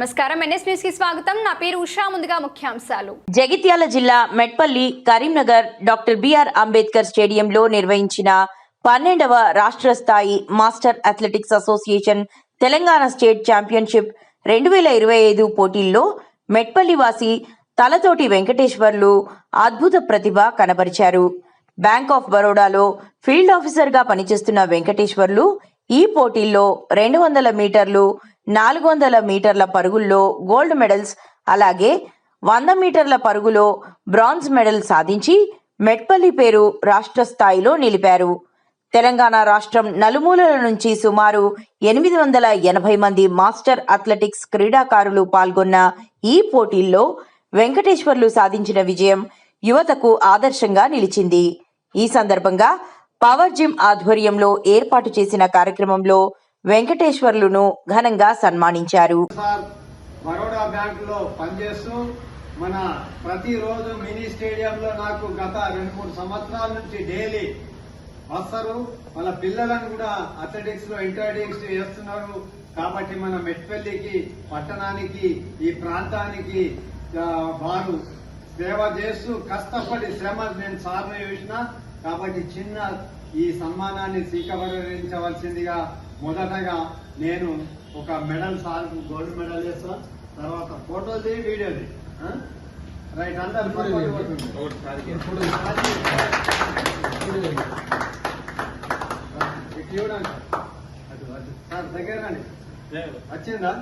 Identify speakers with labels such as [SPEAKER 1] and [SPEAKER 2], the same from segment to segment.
[SPEAKER 1] నమస్కారం. ఎన్ఎస్ న్యూస్కి స్వాగతం. నా పేరు ఉషా. ముందుగా ముఖ్యాంశాలు.
[SPEAKER 2] జగిత్యాల జిల్లా Metpally Karimnagar doctor B R Ambedkar స్టేడియంలో నిర్వహించిన పన్నెండవ రాష్ట్ర స్థాయి master athletics association Telangana state championship రెండు వేల ఇరవై ఐదు పోటీల్లో మెట్పల్లి వాసి తలతోటి వెంకటేశ్వర్లు అద్భుత ప్రతిభ కనబరిచారు. బ్యాంక్ ఆఫ్ బరోడాలో ఫీల్డ్ ఆఫీసర్గా పనిచేస్తున్న వెంకటేశ్వర్లు ఈ పోటీల్లో రెండు వందల మీటర్లు నాలుగు వందల మీటర్ల పరుగుల్లో గోల్డ్ మెడల్స్ అలాగే వంద మీటర్ల పరుగులో బ్రాంజ్ మెడల్ సాధించి మెట్పల్లి పేరు రాష్ట్ర స్థాయిలో నిలిపారు. తెలంగాణ రాష్ట్రం నలుమూలల నుంచి సుమారు ఎనిమిది వందల ఎనభై మంది మాస్టర్ అథ్లెటిక్స్ క్రీడాకారులు పాల్గొన్న ఈ పోటీల్లో వెంకటేశ్వర్లు సాధించిన విజయం యువతకు ఆదర్శంగా నిలిచింది. ఈ సందర్భంగా పవర్ జిమ్ ఆధ్వర్యంలో ఏర్పాటు చేసిన కార్యక్రమంలో వెంకటేశ్వర్లును ఘనంగా సన్మానించారు.
[SPEAKER 3] బరోడా బ్యాంకులో పనిచేస్తూ మన ప్రతిరోజు మినీ స్టేడియంలో నాకు గత రెండు మూడు సంవత్సరాల నుంచి డైలీ వస్తారు. వాళ్ళ పిల్లలను కూడా అథ్లెటిక్స్లో ఇంట్రడ్యూస్ చేస్తున్నారు కాబట్టి మన మెట్పల్లికి పట్టణానికి ఈ ప్రాంతానికి వారు సేవ చేస్తూ కష్టపడి శ్రమ నేను సార్లు చూసిన. కాబట్టి చిన్న ఈ సన్మానాన్ని స్వీకరించవలసిందిగా మొదటగా నేను ఒక మెడల్ సార్ గోల్డ్ మెడల్ చేస్తా. తర్వాత ఫోటోది వీడియోది? రైట్ అందరు చూడండి. సార్ దగ్గర రండి. వచ్చిందా?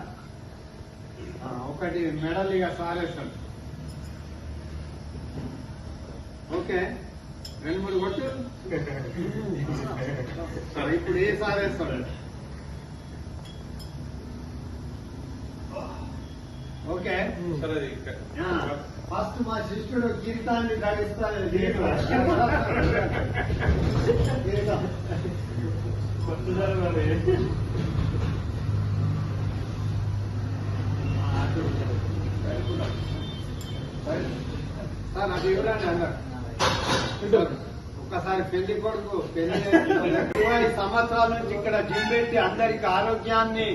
[SPEAKER 3] ఒకటి మెడల్ ఇక సార్ వేస్తాడు. ఓకే. రెండు మూడు కొట్టు. సరే, ఇప్పుడు ఏ సార్ వేస్తాడు? ఓకే? ఫస్ట్ మా శిష్యుడు కిరీటం. సార్ అది ఒక్కసారి పెళ్ళి కొడుకు పెళ్ళి ఇరవై సంవత్సరాల నుంచి ఇక్కడ జిమ్ పెట్టి అందరికి ఆరోగ్యాన్ని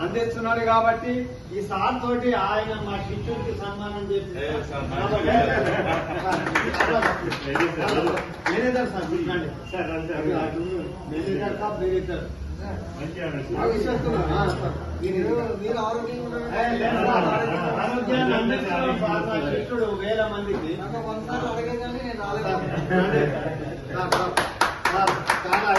[SPEAKER 3] అందిస్తున్నారు కాబట్టి ఈ సార్ తోటి ఆయన మా శిష్యుడికి సన్మానం చేస్తున్నారు మేనేజర్ సార్ కూర్చోండి. Manager sir manager. మీరు ఆరోగ్యాన్ని అందిస్తున్నారు సార్ మా శిష్యుడు వేల మందికి. సార్, సార్, సార్, చాలా